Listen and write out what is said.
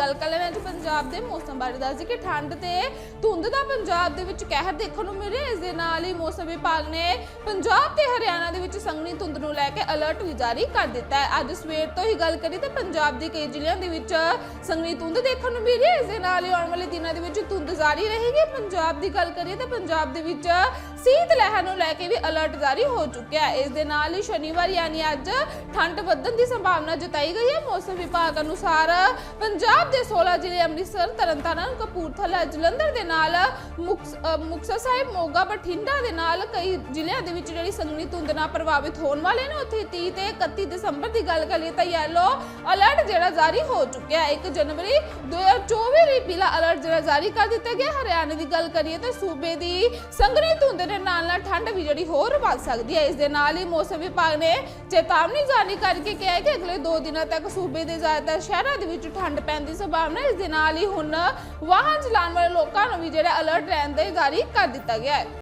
ਗੱਲ ਕਰ ਲੈਂ ਪੰਜਾਬ ਦੇ ਮੌਸਮ ਬਾਰੇ ਦੱਸਦੀ ਕਿ ਠੰਡ ਤੇ ਧੁੰਦ ਦਾ ਪੰਜਾਬ ਦੇ ਵਿੱਚ ਕਹਿਰ ਦੇਖਣ ਨੂੰ ਮਿਲ। ਰਿਹਾ ਇਸ ਦੇ ਨਾਲ ਹੀ ਮੌਸਮ ਵਿਭਾਗ ਨੇ ਪੰਜਾਬ ਤੇ ਹਰਿਆਣਾ ਦੇ ਵਿੱਚ ਸੰਘਣੀ ਧੁੰਦ ਨੂੰ ਲੈ ਕੇ ਅਲਰਟ ਵੀ ਜਾਰੀ ਕਰ ਦਿੱਤਾ ਹੈ। ਅੱਜ ਸਵੇਰ ਤੋਂ ਹੀ ਗੱਲ ਕਰੀ ਤੇ ਪੰਜਾਬ ਦੇ ਕਈ ਜ਼ਿਲ੍ਹਿਆਂ ਦੇ ਵਿੱਚ ਸੰਘਣੀ ਧੁੰਦ ਦੇਖਣ ਨੂੰ ਮਿਲ। ਰਹੀ ਹੈ ਇਸ ਦੇ ਨਾਲ ਹੀ ਆਉਣ ਵਾਲੇ ਦਿਨਾਂ ਦੇ ਵਿੱਚ ਧੁੰਦ ਜਾਰੀ ਰਹੇਗੀ। ਪੰਜਾਬ ਦੀ ਗੱਲ ਕਰੀਏ ਤਾਂ ਪੰਜਾਬ ਦੇ ਵਿੱਚ ਸੀਤ ਲਹਿਰ ਨੂੰ ਲੈ ਕੇ ਵੀ ਅਲਰਟ ਜਾਰੀ ਹੋ ਚੁੱਕਿਆ ਹੈ। ਇਸ ਦੇ ਨਾਲ ਹੀ ਸ਼ਨੀਵਾਰ ਯਾਨੀ ਅੱਜ ਠੰਡ ਵਧਣ ਦੀ ਸੰਭਾਵਨਾ ਜਤਾਈ ਗਈ ਹੈ। ਮੌਸਮ ਵਿਭਾਗ ਅਨੁਸਾਰ ਪੰਜਾਬ ਦੇ 16 ਜ਼ਿਲ੍ਹੇ ਅੰਮ੍ਰਿਤਸਰ, ਤਰਨਤਾਰਨ, ਕਪੂਰਥਲਾ, ਜਲੰਧਰ ਦੇ ਨਾਲ, ਮੁਕਸ- ਮੁਕਤਸਰ ਸਾਹਿਬ, ਮੋਗਾ, ਬਠਿੰਡਾ ਦੇ ਨਾਲ ਕਈ ਜ਼ਿਲ੍ਹਿਆਂ ਦੇ ਵਿੱਚ ਜਿਹੜੀ ਸੰਘਣੀ ਧੁੰਦ ਨਾਲ ਪ੍ਰਭਾਵਿਤ ਹੋਣ ਵਾਲੇ ਨੇ ਉੱਥੇ 30 ਤੇ 31 ਦਸੰਬਰ ਦੀ ਗੱਲ ਕਰੀਏ ਤਾਂ ਯੈਲੋ ਅਲਰਟ ਜਿਹੜਾ ਜਾਰੀ ਹੋ ਚੁੱਕਿਆ ਹੈ। 1 ਜਨਵਰੀ 2024 ਲਈ ਪੀਲਾ ਅਲਰਟ ਜਿਹੜਾ ਜਾਰੀ ਕਰ ਦਿੱਤਾ ਗਿਆ, ਹਰਿਆਣਾ ਦੀ ਗੱਲ ਕਰੀਏ ਤਾਂ ਸੂਬੇ ਦੀ ਸੰਘਣੀ ਧੁੰਦ ਦੇ ਨਾਲ ਨਾਲ ਠੰਡ ਵੀ ਜਿਹੜੀ ਹੋਰ ਵੱਧ ਸਕਦੀ ਹੈ। ਇਸ ਦੇ ਨਾਲ ਹੀ ਮੌਸਮ ਵਿਭਾਗ ਨੇ ਚੇਤਾਵਨੀ ਜਾਰੀ ਕਰਕੇ ਕਿਹਾ ਹੈ ਕਿ ਅਗਲੇ 2 ਦਿਨਾਂ ਤੱਕ ਸੂਬੇ ਦੇ ਜ਼ਿਆਦਾਤਰ ਸ਼ਹਿਰਾਂ ਦੇ ਵਿੱਚ ਠੰਡ ਪੈਣ ਦੀ ਸੰਭਾਵਨਾ ਇਸ ਦੇ ਨਾਲ ਹੀ ਹੁਣ ਵਾਹਨ ਚਲਾਉਣ ਵਾਲੇ ਲੋਕਾਂ ਨੂੰ ਵੀ ਜਿਹੜਾ ਅਲਰਟ ਰਹਿਣ ਦੇ ਜਾਰੀ ਕਰ ਦਿੱਤਾ ਗਿਆ ਹੈ।